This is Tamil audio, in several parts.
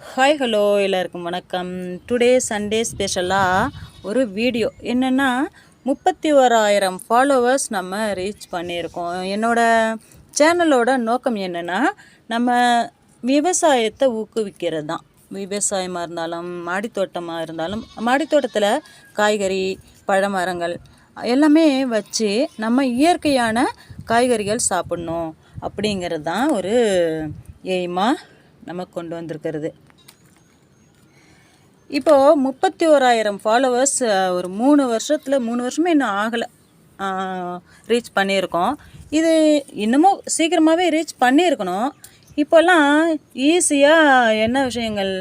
ஹாய் ஹலோ எல்லாருக்கும் வணக்கம். டுடே சண்டே ஸ்பெஷலாக ஒரு வீடியோ என்னென்னா முப்பத்தி ஓராயிரம் ஃபாலோவர்ஸ் நம்ம ரீச் பண்ணியிருக்கோம். என்னோடய சேனலோட நோக்கம் என்னென்னா நம்ம விவசாயத்தை ஊக்குவிக்கிறது தான் விவசாயமாக இருந்தாலும் மாடித்தோட்டமாக இருந்தாலும் மாடித்தோட்டத்தில் காய்கறி பழமரங்கள் எல்லாமே வச்சு நம்ம இயற்கையான காய்கறிகள் சாப்பிட்ணும் அப்படிங்கிறது தான் ஒரு எய்மாக நம்ம கொண்டு வந்திருக்கிறது. இப்போது முப்பத்தி ஓராயிரம் ஃபாலோவர்ஸ் ஒரு மூணு வருஷத்தில் மூணு வருஷமே இன்னும் ஆகலை. ரீச் பண்ணியிருக்கோம். இது இன்னமும் சீக்கிரமாகவே ரீச் பண்ணியிருக்கணும். இப்போல்லாம் ஈஸியாக என்ன விஷயங்கள்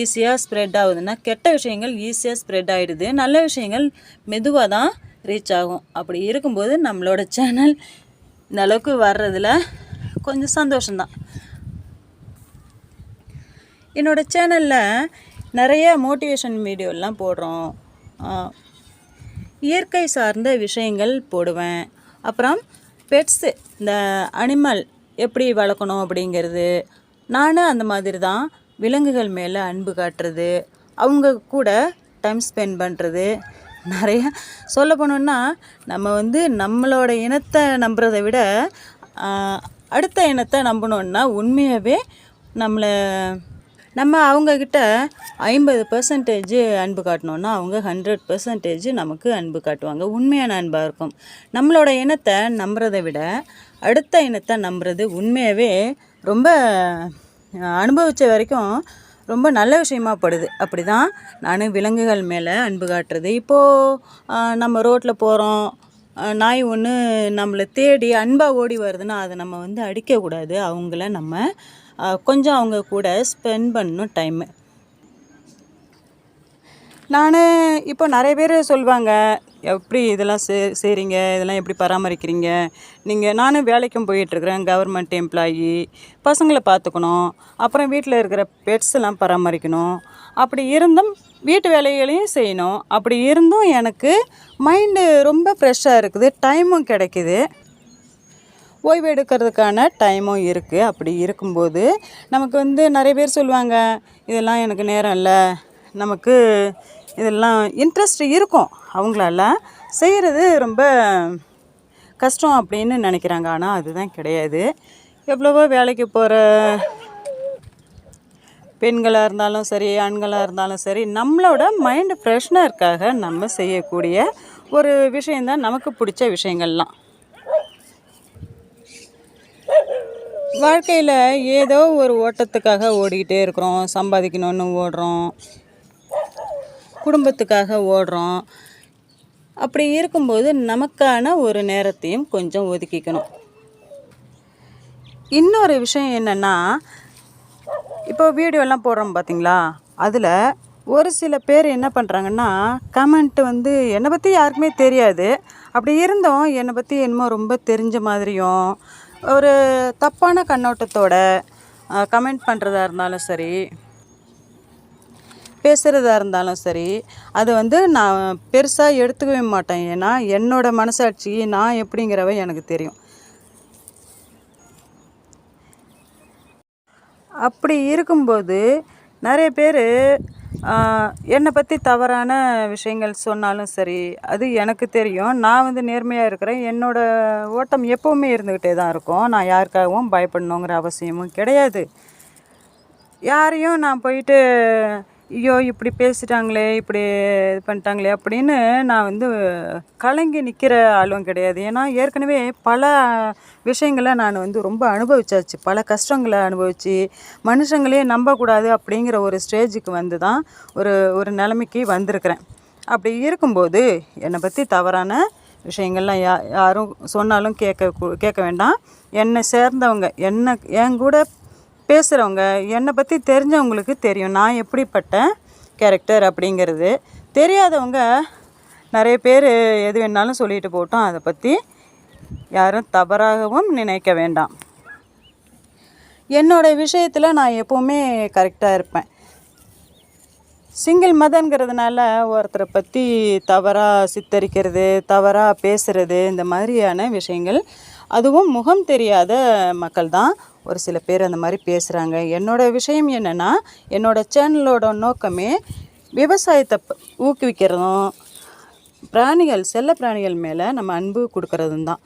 ஈஸியாக ஸ்ப்ரெட் ஆகுதுன்னா கெட்ட விஷயங்கள் ஈஸியாக ஸ்ப்ரெட் ஆகிடுது நல்ல விஷயங்கள் மெதுவாக தான் ரீச் ஆகும். அப்படி இருக்கும்போது நம்மளோட சேனல் இந்த அளவுக்கு வர்றதில் கொஞ்சம் சந்தோஷம்தான். என்னோடய சேனலில் நிறைய மோட்டிவேஷன் வீடியோலாம் போடுறோம். இயற்கை சார்ந்த விஷயங்கள் போடுவேன். அப்புறம் பெட்ஸு இந்த அனிமல் எப்படி வளர்க்கணும் அப்படிங்கிறது. நானும் அந்த மாதிரி தான் விலங்குகள் மேலே அன்பு காட்டுறது. அவங்க கூட டைம் ஸ்பெண்ட் பண்ணுறது நிறைய சொல்ல போனோன்னா நம்ம வந்து நம்மளோட இனத்தை நம்புறதை விட அடுத்த இனத்தை நம்பணுன்னா உண்மையாகவே நம்மளை நம்ம அவங்கக்கிட்ட ஐம்பது பர்சன்டேஜ் அன்பு காட்டினோன்னா அவங்க ஹண்ட்ரட் பர்சன்டேஜ் நமக்கு அன்பு காட்டுவாங்க. உண்மையான அன்பாக இருக்கும். நம்மளோட இனத்தை நம்புறதை விட அடுத்த இனத்தை நம்புறது உண்மையாகவே ரொம்ப அனுபவித்த வரைக்கும் ரொம்ப நல்ல விஷயமா படுது. அப்படி தான் நான் விலங்குகள் மேலே அன்பு காட்டுறது. இப்போது நம்ம ரோட்டில் போகிறோம் நாய் ஒன்று நம்மளை தேடி அன்பாக ஓடி வருதுன்னா அதை நம்ம வந்து அடிக்கக்கூடாது. அவங்கள நம்ம கொஞ்சம் அவங்க கூட ஸ்பெண்ட் பண்ணணும் டைமு நான் இப்போ நிறைய பேர் சொல்லுவாங்க எப்படி இதெல்லாம் சே செய்கிறீங்க இதெல்லாம் எப்படி பராமரிக்கிறீங்க? நீங்கள் நானும் வேலைக்கும் போயிட்டுருக்குறேன் கவர்மெண்ட் எம்ப்ளாயி பசங்களை பார்த்துக்கணும். அப்புறம் வீட்டில் இருக்கிற பெட்ஸ் எல்லாம் பராமரிக்கணும். அப்படி இருந்தும் வீட்டு வேலைகளையும் செய்யணும். அப்படி இருந்தும் எனக்கு மைண்டு ரொம்ப ஃப்ரெஷ்ஷாக இருக்குது டைமும் கிடைக்கிது. ஓய்வு எடுக்கிறதுக்கான டைமும் இருக்குது அப்படி இருக்கும்போது நமக்கு வந்து நிறைய பேர் சொல்லுவாங்க இதெல்லாம் எனக்கு நேரம் இல்லை. நமக்கு இதெல்லாம் இன்ட்ரெஸ்ட் இருக்கும். அவங்களால செய்கிறது ரொம்ப கஷ்டம் அப்படின்னு நினைக்கிறாங்க. ஆனால் அதுதான் கிடையாது. எவ்வளவோ வேலைக்கு போகிற பெண்களாக இருந்தாலும் சரி ஆண்களாக இருந்தாலும் சரி நம்மளோட மைண்டு ஃப்ரெஷ்னருக்காக நம்ம செய்யக்கூடிய ஒரு விஷயந்தான் நமக்கு பிடிச்ச விஷயங்கள்லாம். வாழ்க்கையில் ஏதோ ஒரு ஓட்டத்துக்காக ஓடிக்கிட்டே இருக்கிறோம். சம்பாதிக்கணும்னு ஓடுறோம். குடும்பத்துக்காக ஓடுறோம். அப்படி இருக்கும்போது நமக்கான ஒரு நேரத்தையும் கொஞ்சம் ஒதுக்கிக்கணும். இன்னொரு விஷயம் என்னென்னா இப்போ வீடியோலாம் போடுறோம் பார்த்தீங்களா அதில் ஒரு சில பேர் என்ன பண்ணுறாங்கன்னா கமெண்ட் வந்து என்னை பற்றி யாருக்குமே தெரியாது. அப்படி இருந்தும். என்னை பற்றி என்னமோ ரொம்ப தெரிஞ்ச மாதிரியும் ஒரு தப்பான கண்ணோட்டத்தோட கமெண்ட் பண்ணுறதா இருந்தாலும் சரி பேசுகிறதா இருந்தாலும் சரி அது வந்து நான் பெருசாக எடுத்துக்கவே மாட்டேன். ஏன்னா என்னோடய மனசாட்சி நான் எப்படிங்கிறவ எனக்கு தெரியும். அப்படி இருக்கும்போது நிறைய பேர் என்னை பற்றி தவறான விஷயங்கள் சொன்னாலும் சரி அது எனக்கு தெரியும். நான் வந்து நேர்மையாக இருக்கிறேன். என்னோடய ஓட்டம் எப்போவுமே இருந்துக்கிட்டே தான் இருக்கும். நான் யாருக்காகவும் பயப்படணுங்கிற அவசியமும் கிடையாது. யாரையும் நான் போயிட்டு ஐயோ இப்படி பேசிட்டாங்களே இப்படி இது பண்ணிட்டாங்களே அப்படின்னு நான் வந்து கலங்கி நிற்கிற ஆளும் கிடையாது. ஏன்னா ஏற்கனவே பல விஷயங்களை நான் வந்து ரொம்ப அனுபவிச்சாச்சு. பல கஷ்டங்களை அனுபவிச்சு மனுஷங்களே நம்பக்கூடாது அப்படிங்கிற ஒரு ஸ்டேஜுக்கு வந்து தான் ஒரு ஒரு நிலைமைக்கு வந்திருக்கிறேன். அப்படி இருக்கும்போது என்னை பற்றி தவறான விஷயங்கள்லாம் யா யாரும் சொன்னாலும் கேட்க கூ- கேட்க வேண்டாம். என்னை சேர்ந்தவங்க என்ன என் கூட பேசுகிறவங்க என்னை பற்றி தெரிஞ்சவங்களுக்கு தெரியும். நான் எப்படிப்பட்ட கேரக்டர் அப்படிங்கிறது. தெரியாதவங்க நிறைய பேர் எது வேணாலும் சொல்லிட்டு போட்டோம். அதை பற்றி யாரும் தவறாகவும் நினைக்க வேண்டாம். என்னோட விஷயத்தில் நான் எப்போவுமே கரெக்டாக இருப்பேன். சிங்கிள் மதங்கிறதுனால ஒருத்தரை பற்றி தவறாக சித்தரிக்கிறது தவறாக பேசுகிறது இந்த மாதிரியான விஷயங்கள் அதுவும் முகம் தெரியாத மக்கள் தான் ஒரு சில பேர் அந்த மாதிரி பேசுகிறாங்க என்னோடய விஷயம் என்னென்னா என்னோடய சேனலோட நோக்கமே விவசாயத்தை ஊக்குவிக்கிறதும் பிராணிகள் செல்ல பிராணிகள் மேலே நம்ம அன்பு கொடுக்கறதும் தான்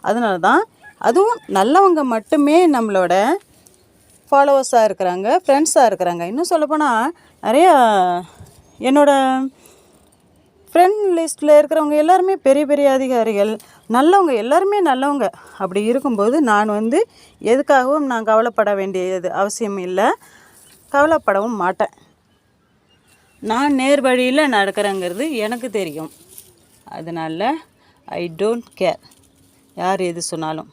அதனால தான் அதுவும் நல்லவங்க மட்டுமே நம்மளோட ஃபாலோவர்ஸாக இருக்கிறாங்க ஃப்ரெண்ட்ஸாக இருக்கிறாங்க. இன்னும் சொல்லப்போனால் நிறையா என்னோடய ஃப்ரெண்ட் லிஸ்ட்டில் இருக்கிறவங்க எல்லாருமே பெரிய பெரிய அதிகாரிகள் நல்லவங்க எல்லாருமே நல்லவங்க. அப்படி இருக்கும்போது நான் வந்து எதுக்காகவும் நான் கவலைப்பட வேண்டியது அவசியம் இல்லை. கவலைப்படவும் மாட்டேன். நான் நேர் வழியில் நடக்கிறேங்கிறது எனக்கு தெரியும். அதனால் ஐ டோன்ட் கேர் யார் எது சொன்னாலும்.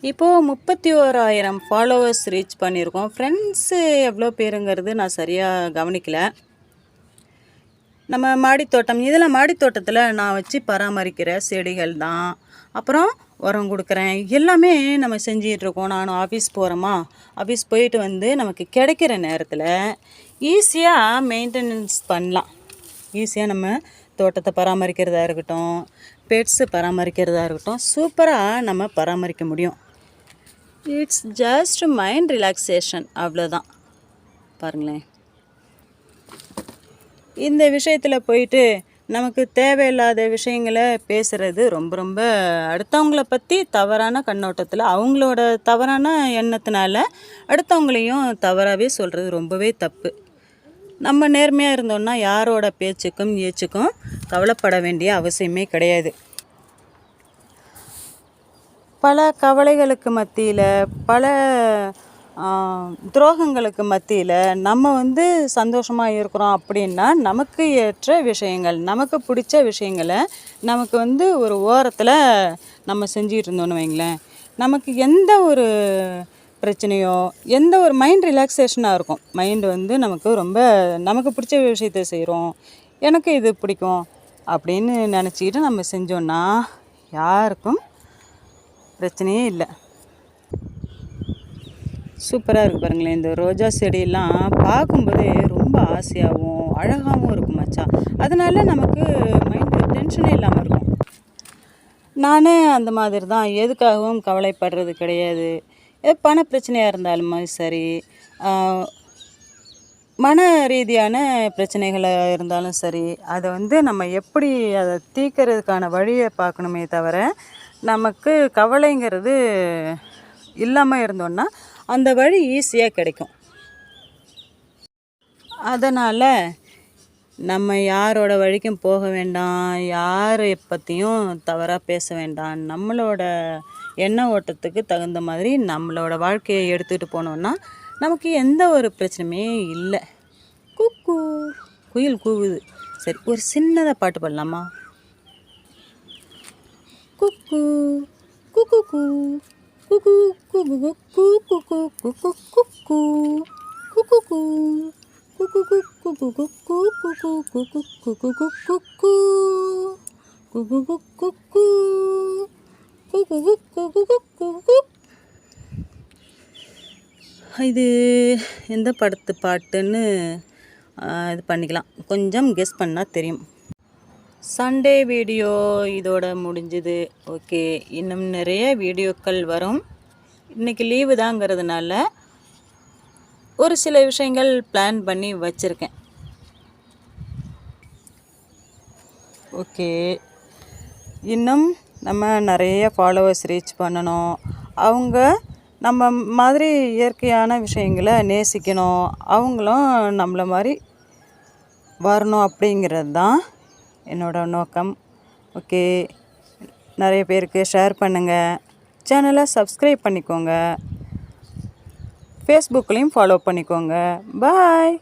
இப்போது முப்பத்தி ஓராயிரம் ஃபாலோவர்ஸ் ரீச் பண்ணியிருக்கோம். ஃப்ரெண்ட்ஸு எவ்வளோ பேருங்கிறது நான் சரியாக கவனிக்கலை. நம்ம மாடித்தோட்டம் இதில் மாடித்தோட்டத்தில் நான் வச்சு பராமரிக்கிற செடிகள் தான். அப்புறம் உரம் கொடுக்குறேன். எல்லாமே நம்ம செஞ்சிகிட்ருக்கோம் நான் ஆஃபீஸ் போகிறோமா ஆஃபீஸ் போயிட்டு வந்து நமக்கு கிடைக்கிற நேரத்தில் ஈஸியாக மெயின்டெனன்ஸ் பண்ணலாம். ஈஸியாக நம்ம தோட்டத்தை பராமரிக்கிறதா இருக்கட்டும் பெட்ஸு பராமரிக்கிறதா இருக்கட்டும் சூப்பராக நம்ம பராமரிக்க முடியும். இட்ஸ் ஜஸ்ட் மைண்ட் ரிலாக்ஸேஷன் அவ்வளோதான் பாருங்களேன். இந்த விஷயத்தில் போயிட்டு நமக்கு தேவையில்லாத விஷயங்களை பேசுகிறது ரொம்ப ரொம்ப அடுத்தவங்கள பற்றி தவறான கண்ணோட்டத்தில் அவங்களோட தவறான எண்ணத்தினால அடுத்தவங்களையும் தவறாகவே சொல்கிறது ரொம்பவே தப்பு. நம்ம நேர்மையாக இருந்தோம்னா யாரோட பேச்சுக்கும் ஏச்சுக்கும் கவலைப்பட வேண்டிய அவசியமே கிடையாது. பல கவலைகளுக்கு மத்தியில் பல துரோகங்களுக்கு மத்தியில் நம்ம வந்து சந்தோஷமாக இருக்கிறோம் அப்படின்னா நமக்கு ஏற்ற விஷயங்கள் நமக்கு பிடிச்ச விஷயங்களை நமக்கு வந்து ஒரு ஓரத்தில் நம்ம செஞ்சிகிட்டு இருந்தோம்னு வைங்களேன். நமக்கு எந்த ஒரு பிரச்சனையோ எந்த ஒரு மைண்ட் ரிலாக்ஸேஷனாக இருக்கும். மைண்டு வந்து நமக்கு ரொம்ப நமக்கு பிடிச்ச விஷயத்த செய்கிறோம் எனக்கு இது பிடிக்கும் அப்படின்னு நினச்சிக்கிட்டு நம்ம செஞ்சோன்னா யாருக்கும் பிரச்சனையே இல்லை. சூப்பராக இருக்குது பாருங்களேன். இந்த ரோஜா செடியெல்லாம் பார்க்கும்போதே ரொம்ப ஆசையாகவும் அழகாகவும் இருக்கும் மச்சான் அதனால நமக்கு மைண்டு டென்ஷனே இல்லாமல் இருக்கும். நானே அந்த மாதிரி தான். எதுக்காகவும் கவலைப்படுறது கிடையாது. எ, பண பிரச்சனையாக இருந்தாலும் சரி மன ரீதியான பிரச்சனைகளாக இருந்தாலும் சரி அதை வந்து நம்ம எப்படி அதை தீர்க்கறதுக்கான வழியை பார்க்கணுமே தவிர நமக்கு கவலைங்கிறது இல்லாமல் இருந்தோன்னா அந்த வழி ஈஸியாக கிடைக்கும். அதனால் நம்ம யாரோட வழிக்கும் போக வேண்டாம் யாரை பற்றியும் தவறாக பேச வேண்டாம். நம்மளோட எண்ண ஓட்டத்துக்கு தகுந்த மாதிரி நம்மளோட வாழ்க்கையை எடுத்துகிட்டு போனோம்னா நமக்கு எந்த ஒரு பிரச்சனையுமே இல்லை. குக்கு குயில் கூவுது. சரி ஒரு சின்னதாக பாட்டு பாடலாமா? குக்கு குக்கு கூ. குகு குகு குக்கு குக்கு குக்கு குக்கு குக்கு குக்கு குக்கு கூ குக்கு குக்கு குக்கு குக்கு குக்கு குக்கு குக்கு குக்கு குக்கு குக்கு இது எந்த படத்து பாட்டுன்னு இது பண்ணிக்கலாம். கொஞ்சம் கெஸ் பண்ணால் தெரியும். சண்டே வீடியோ இதோட முடிஞ்சுது. ஓகே இன்னும் நிறைய வீடியோக்கள் வரும். இன்றைக்கி லீவு தாங்கிறதுனால ஒரு சில விஷயங்கள் பிளான் பண்ணி வச்சுருக்கேன். ஓகே இன்னும் நம்ம நிறைய ஃபாலோவர்ஸ் ரீச் பண்ணணும். அவங்க நம்ம மாதிரி இயற்கையான விஷயங்களை நேசிக்கணும். அவங்களும் நம்மளை மாதிரி வரணும் அப்படிங்கிறது தான் என்னோட நோக்கம். ஓகே. நிறைய பேருக்கு ஷேர் பண்ணுங்கள் சேனலை சப்ஸ்கிரைப் பண்ணிக்கோங்க. ஃபேஸ்புக்லேயும் ஃபாலோ பண்ணிக்கோங்க. பாய்